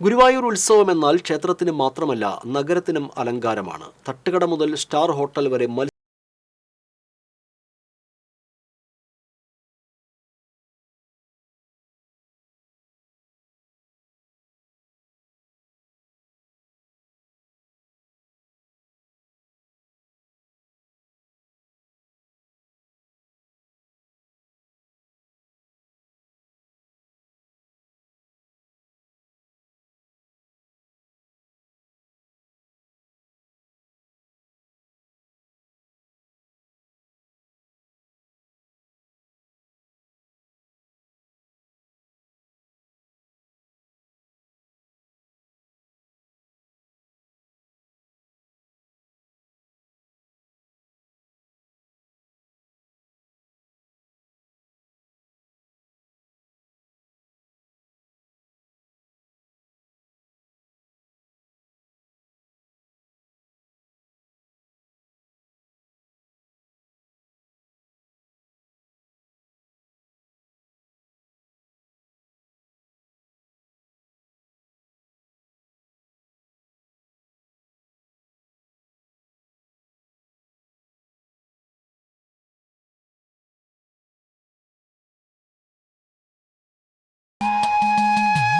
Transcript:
ഗുരുവായൂർ ഉത്സവം എന്നാൽ ക്ഷേത്രത്തിന് മാത്രമല്ല നഗരത്തിനും അലങ്കാരമാണ്. തട്ടുകട മുതൽ സ്റ്റാർ ഹോട്ടൽ വരെ